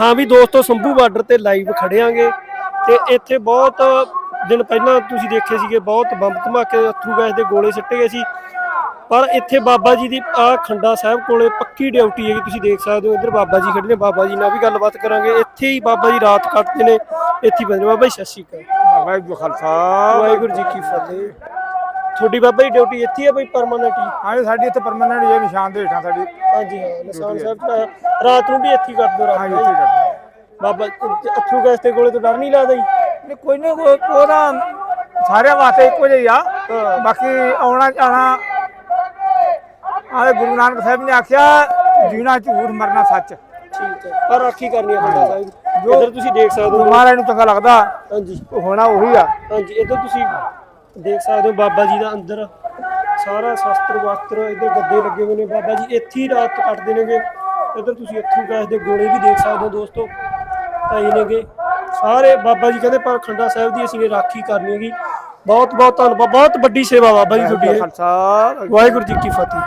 ਹਾਂ ਵੀ ਦੋਸਤੋ ਸੰਭੂ ਬਾਰਡਰ ਤੇ ਲਾਈਵ ਖੜਿਆਂਗੇ ਤੇ ਇੱਥੇ ਬਹੁਤ ਦਿਨ ਪਹਿਲਾਂ ਤੁਸੀਂ ਦੇਖੇ ਸੀਗੇ ਬਹੁਤ ਬੰਬ ਧਮਾਕੇ ਅਥਰੂ ਗੈਸ ਦੇ ਗੋਲੇ ਸਿੱਟੇ ਗਏ ਸੀ। ਪਰ ਇੱਥੇ ਬਾਬਾ ਜੀ ਦੀ ਆ ਖੰਡਾ ਸਾਹਿਬ ਕੋਲੇ ਪੱਕੀ ਡਿਊਟੀ ਹੈਗੀ ਤੁਸੀਂ ਦੇਖ ਸਕਦੇ ਹੋ ਇੱਧਰ ਬਾਬਾ ਜੀ ਖੜੇ ਨੇ ਬਾਬਾ ਜੀ ਨਾਲ ਵੀ ਗੱਲਬਾਤ ਕਰਾਂਗੇ। ਇੱਥੇ ਹੀ ਬਾਬਾ ਜੀ ਰਾਤ ਕੱਟਦੇ ਨੇ ਇੱਥੇ ਹੀ ਬੰਦੇ ਬਾਬਾ ਜੀ ਸਤਿ ਸ਼੍ਰੀ ਅਕਾਲ। ਵਾਹਿਗੁਰੂ ਕਾ ਖਾਲਸਾ। ਵਾਹਿਗੁਰੂ ਜੀ ਕੀ ਫਤਿਹ। ਤੁਹਾਡੀ ਬਾਬਾ ਜੀ ਡਿਊਟੀ ਇੱਥੇ ਹੀ ਹੈ ਬਈ ਪਰਮਾਨੈਂਟ ਹੀ? ਹਾਂ ਸਾਡੀ ਇੱਥੇ ਪਰਮਨੈਂਟ ਇਹ ਨਿਸ਼ਾਨ ਦੇ ਹੇਠਾਂ ਸਾਡੀ ਹਾਂਜੀ ਹਾਂ ਨਿਸ਼ਾਨ ਸਾਹਿਬ ਤਾਂ ਰਾਤ ਨੂੰ ਵੀ ਇੱਥੇ ਹੀ ਕੱਟਦੇ ਹੋ ਹਾਂ ਰਾਤ ਜੀ, ਨੂੰ ਇੱਥੇ ਕਰਦੇ ਬਾਬਾ ਅਥਰੂ ਗੈਸ ਦੇ ਗੋਲੇ ਤੋਂ ਡਰ ਨਹੀਂ ਲੱਗਦਾ ਜੀ? ਨਹੀਂ ਕੋਈ ਨਹੀਂ ਕੋਈ ਉਹਦਾ ਸਾਰਿਆਂ ਵਾਸਤੇ ਇੱਕੋ ਜਿਹਾ ਹੀ ਆ। ਹਾਂ। ਬਾਕੀ ਆਉਣਾ ਜਾਣਾ ਆਲੇ ਗੁਰੂ ਨਾਨਕ ਸਾਹਿਬ ਨੇ ਆਖਿਆ ਜੀਣਾ ਝੂਠ ਮਰਨਾ ਸੱਚ। ਠੀਕ ਹੈ। ਪਰ ਰਾਖੀ ਕਰਨੀ ਹੈ ਬੰਦਾ ਸਾਹਿਬ। ਇੱਧਰ ਤੁਸੀਂ ਦੇਖ ਸਕਦੇ ਹੋ। ਮਹਾਰਾਜ ਨੂੰ ਚੰਗਾ ਲੱਗਦਾ ਹਾਂਜੀ। ਹੋਣਾ ਉਹੀ ਆ। ਹਾਂਜੀ ਇੱਧਰ ਤੁਸੀਂ ਦੇਖ ਸਕਦੇ ਹੋ ਬਾਬਾ ਜੀ ਦਾ ਅੰਦਰ ਸਾਰਾ ਸ਼ਸਤਰ ਵਸਤਰ ਇੱਧਰ ਗੱਦੇ ਲੱਗੇ ਹੋਏ ਨੇ। ਬਾਬਾ ਜੀ ਇੱਥੇ ਹੀ ਰਾਤ ਕੱਟਦੇ ਨੇਗੇ। ਇੱਧਰ ਤੁਸੀਂ ਇੱਥੋਂ ਗੈਸ ਦੇ ਗੋਲੇ ਵੀ ਦੇਖ ਸਕਦੇ ਹੋ ਦੋਸਤੋ। ਭਾਈ ਨੇਗੇ। ਸਾਰੇ ਬਾਬਾ ਜੀ ਕਹਿੰਦੇ ਪਰ ਖੰਡਾ ਸਾਹਿਬ ਦੀ ਅਸੀਂ ਰਾਖੀ ਕਰਨੀ ਹੈਗੀ। ਬਹੁਤ ਬਹੁਤ ਧੰਨਵਾਦ। ਬਹੁਤ ਵੱਡੀ ਸੇਵਾ ਬਾਬਾ ਜੀ ਤੁਹਾਡੀ ਵਾਹਿਗੁਰੂ ਜੀ ਕੀ ਫਤਿਹ।